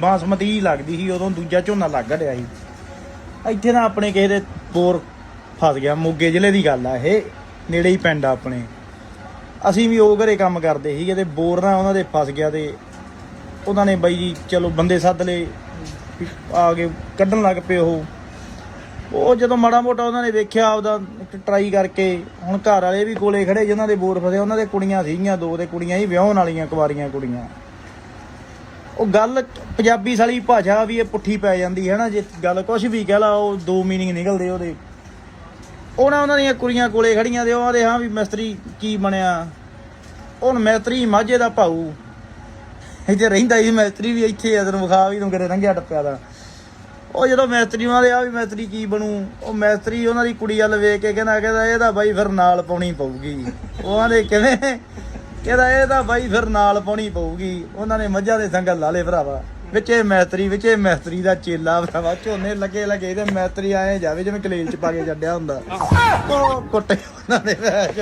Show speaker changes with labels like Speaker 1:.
Speaker 1: ਬਾਸਮਤੀ ਹੀ ਲੱਗਦੀ ਸੀ, ਉਦੋਂ ਦੂਜਾ ਝੋਨਾ ਲੱਗ ਰਿਹਾ ਸੀ। ਇੱਥੇ ਨਾ ਆਪਣੇ ਕਿਸੇ ਦੇ ਬੋਰ ਫਸ ਗਿਆ, ਮੋਗੇ ਜ਼ਿਲ੍ਹੇ ਦੀ ਗੱਲ ਆ ਇਹ, ਨੇੜੇ ਹੀ ਪਿੰਡ ਆ ਆਪਣੇ। ਅਸੀਂ ਵੀ ਉਹ ਘਰੇ ਕੰਮ ਕਰਦੇ ਸੀਗੇ ਤੇ ਬੋਰ ਨਾ ਉਹਨਾਂ ਦੇ ਫਸ ਗਿਆ ਤੇ ਉਹਨਾਂ ਨੇ ਬਾਈ ਜੀ, ਚਲੋ ਬੰਦੇ ਸੱਦ ਲਏ ਆ ਕੇ ਕੱਢਣ ਲੱਗ ਪਏ ਉਹ। ਉਹ ਜਦੋਂ ਮਾੜਾ ਮੋਟਾ ਉਹਨਾਂ ਨੇ ਵੇਖਿਆ ਆਪਦਾ ਟਰਾਈ ਕਰਕੇ, ਹੁਣ ਘਰ ਵਾਲੇ ਵੀ ਕੋਲੇ ਖੜੇ ਜਿਨ੍ਹਾਂ ਦੇ ਬੋਰ ਫਸੇ, ਉਹਨਾਂ ਦੇ ਕੁੜੀਆਂ ਸੀਗੀਆਂ, ਦੋ ਤੇ ਕੁੜੀਆਂ ਹੀ ਵਿਆਹਣ ਵਾਲੀਆਂ, ਕੁਵਾਰੀਆਂ ਕੁੜੀਆਂ। ਉਹ ਗੱਲ ਪੰਜਾਬੀ ਸਾਲੀ ਭਾਸ਼ਾ ਵੀ ਇਹ ਪੁੱਠੀ ਪੈ ਜਾਂਦੀ ਹੈ ਨਾ, ਜੇ ਗੱਲ ਕੁਝ ਵੀ ਕਹਿ ਲਾ, ਉਹ ਦੋ ਮੀਨਿੰਗ ਨਿਕਲਦੇ ਉਹਦੇ। ਉਹਨਾਂ ਉਹਨਾਂ ਦੀਆਂ ਕੁੜੀਆਂ ਕੋਲੇ ਖੜੀਆਂ ਦੇ ਉਹਦੇ ਹਾਂ ਵੀ ਮਿਸਤਰੀ ਕੀ ਬਣਿਆ? ਹੁਣ ਮਿਸਤਰੀ ਮਾਝੇ ਦਾ ਭਾਊ। ਇੱਥੇ ਰਹਿੰਦਾ ਸੀ ਮਿਸਤਰੀ ਵੀ, ਇੱਥੇ ਆ, ਤੈਨੂੰ ਵਿਖਾ ਵੀ ਤੂੰ ਕਿਤੇ ਰੰਗਿਆ ਟੱਪਿਆ ਦਾ। ਉਹ ਜਦੋਂ ਮਿਸਤਰੀ ਦੇ ਆ ਵੀ ਮਿਸਤਰੀ ਕੀ ਬਣੂ? ਉਹ ਮਿਸਤਰੀ ਉਹਨਾਂ ਦੀ ਕੁੜੀ ਵੱਲ ਵੇਖ ਕੇ ਕਹਿੰਦਾ ਕਹਿੰਦਾ, ਇਹਦਾ ਬਾਈ ਫਿਰ ਨਾਲ ਪਾਉਣੀ ਪਊਗੀ। ਉਹ ਆਂਦੇ, ਕਿਵੇਂ? ਕਹਿੰਦਾ ਇਹਦਾ ਬਾਈ ਫਿਰ ਨਾਲ ਪਾਉਣੀ ਪਊਗੀ। ਉਹਨਾਂ ਨੇ ਮੱਝਾਂ ਦੇ ਸੰਗਲ ਲਾ ਲਏ ਭਰਾਵਾ। ਵਿੱਚੇ ਮਿਸਤਰੀ ਵਿੱਚੇ ਮਿਸਤਰੀ ਦਾ ਚੇਲਾ ਭਰਾਵਾ। ਝੋਨੇ ਲੱਗੇ ਲੱਗੇ ਤੇ ਮਿਸਤਰੀ ਆਏ ਜਾਵੇ ਜਿਵੇਂ ਕਲੇਲ ਚ ਪਾ ਕੇ ਛੱਡਿਆ ਹੁੰਦਾ। ਉਹ ਕੁੱਟੇ ਉਹਨਾਂ ਦੇ ਵੈਜ